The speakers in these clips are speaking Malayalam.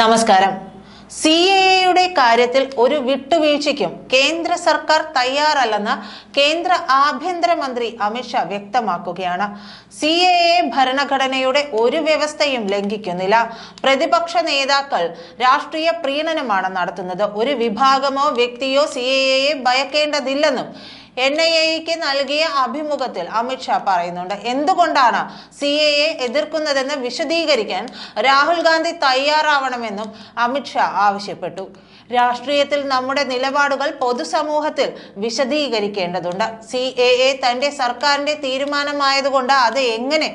നമസ്കാരം. സി എയുടെ കാര്യത്തിൽ ഒരു വിട്ടുവീഴ്ചയ്ക്കും കേന്ദ്ര സർക്കാർ തയ്യാറല്ലെന്ന് കേന്ദ്ര ആഭ്യന്തരമന്ത്രി അമിത്ഷാ വ്യക്തമാക്കുകയാണ്. സി എ ഭരണഘടനയുടെ ഒരു വ്യവസ്ഥയും ലംഘിക്കുന്നില്ല. പ്രതിപക്ഷ നേതാക്കൾ രാഷ്ട്രീയ പ്രീണനമാണ് നടത്തുന്നത്. ഒരു വിഭാഗമോ വ്യക്തിയോ സി എയെ ഭയക്കേണ്ടതില്ലെന്നും എൻ ഐ എക്ക് നൽകിയ അഭിമുഖത്തിൽ അമിത്ഷാ പറയുന്നുണ്ട്. എന്തുകൊണ്ടാണ് സി എ എ എതിർക്കുന്നതെന്ന് വിശദീകരിക്കാൻ രാഹുൽ ഗാന്ധി തയ്യാറാവണമെന്നും അമിത്ഷാ ആവശ്യപ്പെട്ടു. രാഷ്ട്രീയത്തിൽ നമ്മുടെ നിലപാടുകൾ പൊതുസമൂഹത്തിൽ വിശദീകരിക്കേണ്ടതുണ്ട്. സി എ എ തന്റെ സർക്കാരിന്റെ തീരുമാനമായതുകൊണ്ട് അത് എങ്ങനെ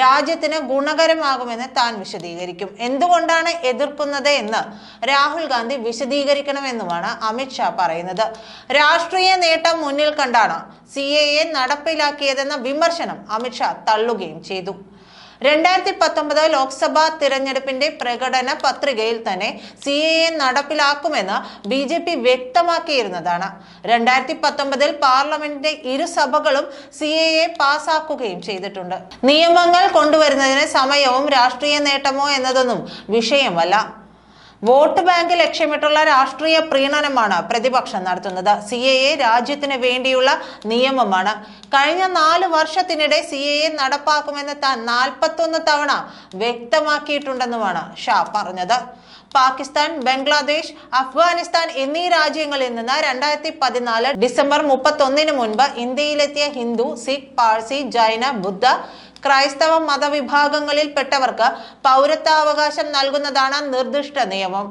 രാജ്യത്തിന് ഗുണകരമാകുമെന്ന് താൻ വിശദീകരിക്കും. എന്തുകൊണ്ടാണ് എതിർക്കുന്നത് എന്ന് രാഹുൽ ഗാന്ധി വിശദീകരിക്കണമെന്നുമാണ് അമിത്ഷാ പറയുന്നത്. രാഷ്ട്രീയ നേട്ടം മുന്നിൽ കണ്ടാണ് സി നടപ്പിലാക്കിയതെന്ന വിമർശനം അമിത്ഷാ തള്ളുകയും ചെയ്തു. രണ്ടായിരത്തി പത്തൊമ്പത് ലോക്സഭാ തിരഞ്ഞെടുപ്പിന്റെ പ്രകടന പത്രികയിൽ തന്നെ സി എ എ നടപ്പിലാക്കുമെന്ന് ബി ജെ പി വ്യക്തമാക്കിയിരുന്നതാണ്. രണ്ടായിരത്തി പത്തൊമ്പതിൽ പാർലമെന്റിന്റെ ഇരുസഭകളും സി എ എ പാസാക്കുകയും ചെയ്തിട്ടുണ്ട്. നിയമങ്ങൾ കൊണ്ടുവരുന്നതിന് സമയവും രാഷ്ട്രീയ നേട്ടമോ എന്നതൊന്നും വിഷയമല്ല. വോട്ട് ബാങ്ക് ലക്ഷ്യമിട്ടുള്ള രാഷ്ട്രീയ പ്രീണനമാണ് പ്രതിപക്ഷം നടത്തുന്നത്. സി എ എ രാജ്യത്തിന് വേണ്ടിയുള്ള നിയമമാണ്. കഴിഞ്ഞ നാല് വർഷത്തിനിടെ സി എ എ നടപ്പാക്കുമെന്ന് താൻ നാൽപ്പത്തൊന്ന് തവണ വ്യക്തമാക്കിയിട്ടുണ്ടെന്നുമാണ് ഷാ പറഞ്ഞത്. പാകിസ്ഥാൻ ബംഗ്ലാദേശ് അഫ്ഗാനിസ്ഥാൻ എന്നീ രാജ്യങ്ങളിൽ നിന്ന് രണ്ടായിരത്തി പതിനാല് ഡിസംബർ മുപ്പത്തൊന്നിന് മുൻപ് ഇന്ത്യയിലെത്തിയ ഹിന്ദു സിഖ് പാഴ്സി ജൈന ബുദ്ധ ക്രൈസ്തവ മതവിഭാഗങ്ങളിൽപ്പെട്ടവർക്ക് പൗരത്വാവകാശം നൽകുന്നതാണ് നിർദ്ദിഷ്ട നിയമം.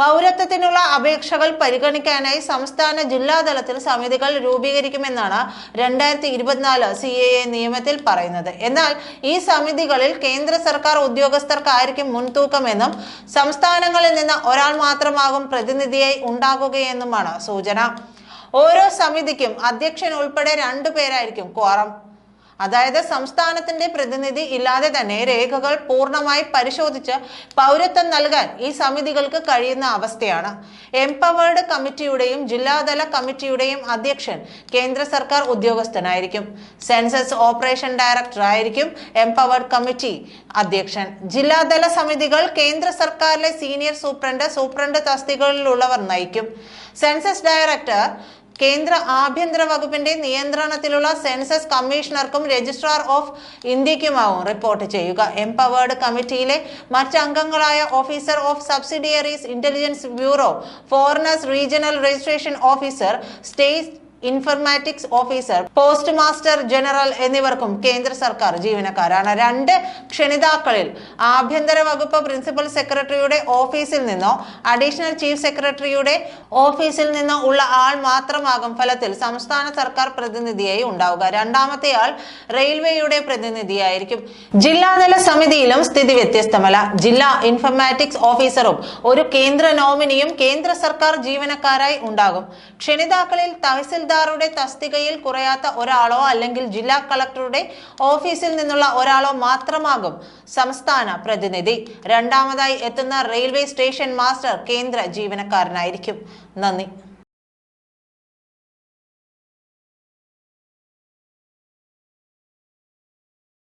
പൗരത്വത്തിനുള്ള അപേക്ഷകൾ പരിഗണിക്കാനായി സംസ്ഥാന ജില്ലാതലത്തിൽ സമിതികൾ രൂപീകരിക്കുമെന്നാണ് രണ്ടായിരത്തി ഇരുപത്തിനാല് സി എ എ നിയമത്തിൽ പറയുന്നത്. എന്നാൽ ഈ സമിതികളിൽ കേന്ദ്ര സർക്കാർ ഉദ്യോഗസ്ഥർക്കായിരിക്കും മുൻതൂക്കമെന്നും സംസ്ഥാനങ്ങളിൽ നിന്ന് ഒരാൾ മാത്രമാകും പ്രതിനിധിയായി ഉണ്ടാകുകയെന്നുമാണ് സൂചന. ഓരോ സമിതിക്കും അധ്യക്ഷൻ ഉൾപ്പെടെ രണ്ടു പേരായിരിക്കും ക്വാറം. അതായത് സംസ്ഥാനത്തിന്റെ പ്രതിനിധി ഇല്ലാതെ തന്നെ രേഖകൾ പൂർണമായി പരിശോധിച്ച് പൗരത്വം നൽകാൻ ഈ സമിതികൾക്ക് കഴിയുന്ന അവസ്ഥയാണ്. എംപവേർഡ് കമ്മിറ്റിയുടെയും ജില്ലാതല കമ്മിറ്റിയുടെയും അധ്യക്ഷൻ കേന്ദ്ര സർക്കാർ ഉദ്യോഗസ്ഥനായിരിക്കും. സെൻസസ് ഓപ്പറേഷൻ ഡയറക്ടർ ആയിരിക്കും എംപവേർഡ് കമ്മിറ്റി അധ്യക്ഷൻ. ജില്ലാതല സമിതികൾ കേന്ദ്ര സർക്കാരിലെ സീനിയർ സൂപ്രണ്ട് സൂപ്രണ്ട് തസ്തികകളിലുള്ളവർ നയിക്കും. സെൻസസ് ഡയറക്ടർ കേന്ദ്ര ആഭ്യന്തര വകുപ്പിന്റെ നിയന്ത്രണത്തിലുള്ള സെൻസസ് കമ്മീഷണർക്കും രജിസ്ട്രാർ ഓഫ് ഇന്ത്യക്കുമാവും റിപ്പോർട്ട് ചെയ്യുക. എംപവേർഡ് കമ്മിറ്റിയിലെ മറ്റ് അംഗങ്ങളായ officer of subsidiaries intelligence bureau foreigners regional registration officer state informatics officer post master general എന്നിവർക്കും കേന്ദ്ര സർക്കാർ ജീവനക്കാരാണ്. രണ്ട് ക്ഷണിതാക്കളിൽ ആഭ്യന്തര വകുപ്പ് പ്രിൻസിപ്പൽ സെക്രട്ടറിയുടെ ഓഫീസിൽ നിന്നോ അഡീഷണൽ ചീഫ് സെക്രട്ടറിയുടെ ഓഫീസിൽ നിന്നോ ഉള്ള ആൾ മാത്രമാകും ഫലത്തിൽ സംസ്ഥാന സർക്കാർ പ്രതിനിധിയായി ഉണ്ടാവുക. രണ്ടാമത്തെ ആൾ റെയിൽവേയുടെ പ്രതിനിധിയായിരിക്കും. ജില്ലാതല സമിതിയിലും സ്ഥിതി വ്യത്യസ്തമല്ല. ജില്ലാ ഇൻഫർമാറ്റിക്സ് ഓഫീസറും ഒരു കേന്ദ്ര നോമിനിയും കേന്ദ്ര സർക്കാർ ജീവനക്കാരായി ഉണ്ടാകും. ക്ഷണിതാക്കളിൽ തഹസിൽദാറുടെ തസ്തികയിൽ കുറയാത്ത ഒരാളോ അല്ലെങ്കിൽ ജില്ലാ കളക്ടറുടെ ഓഫീസിൽ നിന്നുള്ള ഒരാളോ മാത്രമാകും സംസ്ഥാന പ്രതിനിധി. രണ്ടാമതായി എത്തുന്ന റെയിൽവേ സ്റ്റേഷൻ മാസ്റ്റർ കേന്ദ്ര ജീവനക്കാരനായിരിക്കും. നന്ദി.